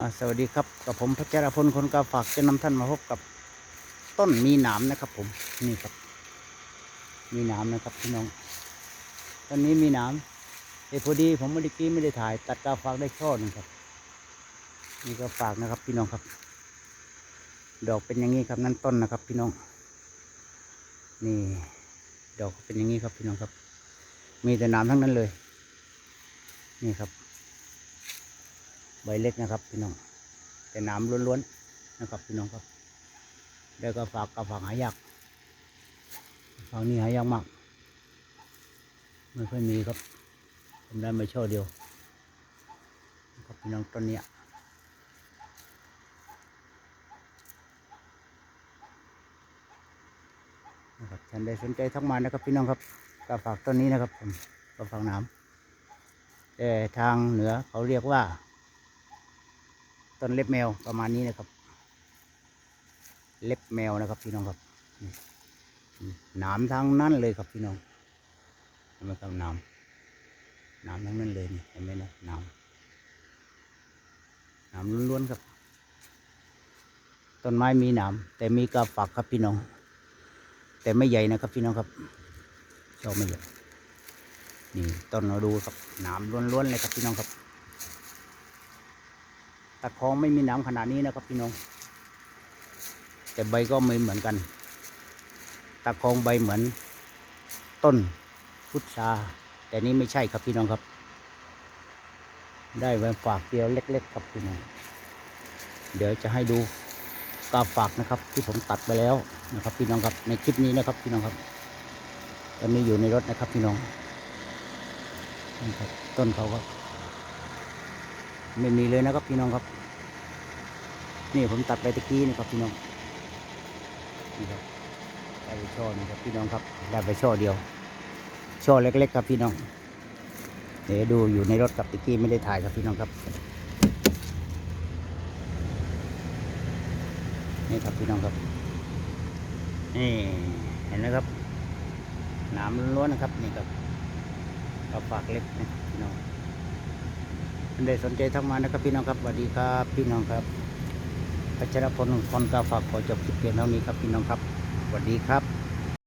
สวัสดีครับกับผมพัชรพลคนกาฝากจะนำท่านมาพบกับต้นมีหนามนะครับ ผมนี่ครับ มีหนามนะครับพี่น้องต้นนี้มีหนามเออพอดี ผมเมื่อกี้ไม่ได้ถ่าย ตัดกาฝากได้ช่อหนึ่งครับ นี่ก็ฝากนะครับ พี่น้องครับ ดอกเป็นอย่างนี้ครับนั่นต้นนะครับ พี่น้อง นี่ ดอกเป็นอย่างนี้ครับพี่น้องครับ มีแต่หนามทั้งนั้นเลย นี่ครับ ใบเล็กนะครับพี่น้อง แต่หน้ำล้วนๆนะครับพี่น้องครับแล้วก็ฝากกับฝากหายากฝากนี้หายากมาก ไม่ค่อยมีครับ ผมได้มาช่อเดียวนะครับพี่น้องต้นเนี้ยนะครับท่านใดสนใจทักมานะครับพี่น้องครับก็ฝากต้นนี้นะครับผมก็ฝากหน้ำแต่ทางเหนือเขาเรียกว่า ต้นเล็บแมวประมาณนี้นะครับ เล็บแมวนะครับพี่น้องครับนี่นี่หนามทั้งนั้นเลยครับพี่น้องเห็นไหมครับหนามหนามทั้งนั้นเลยนี่เห็นไหมนะหนามหนามล้วนๆครับต้นไม้มีหนามแต่มีกาฝักครับพี่น้อง แต่ไม่ใหญ่นะครับพี่น้องครับชอบไม่ใหญ่นี่ต้นเราดูครับหนามล้วนๆเลยครับพี่น้องครับ ตะคองไม่มีหนามขนาดนี้นะครับพี่น้อง แต่ใบก็ไม่เหมือนกัน ตะคองใบเหมือน ต้นพุทราแต่นี้ไม่ใช่ครับพี่น้องครับ ได้ไว้ฝากเดียวเล็ก ๆ ครับพี่น้อง เดี๋ยวจะให้ดูกาฝากนะครับ ที่ผมตัดไปแล้วนะครับ พี่น้องครับในคลิปนี้นะครับพี่น้องครับตอนนี้อยู่ในรถนะครับพี่น้องนี่ครับต้นเขาก็ ไม่มีเลยนะครับพี่น้องครับ นี่ผมตัดไปตะกี้นี่ครับพี่น้องนี่ครับได้ไปช่อนี่ครับพี่น้องครับได้ไปช่อเดียว ช่อเล็ก ๆ ครับพี่น้องเดี๋ยวดูอยู่ในรถกับตะกี้ไม่ได้ถ่ายครับพี่น้องครับ นี่ครับพี่น้องครับนี่เห็นไหมครับนามล้วนนะครับนี่ครับกระฝากเล็กนะพี่น้อง ท่านใดสนใจทักมานะครับพี่น้องครับสวัสดีครับพี่น้องครับพัชรพลพรกาฝากขอจบคลิปเพียงเท่านี้ครับพี่น้องครับสวัสดีครับ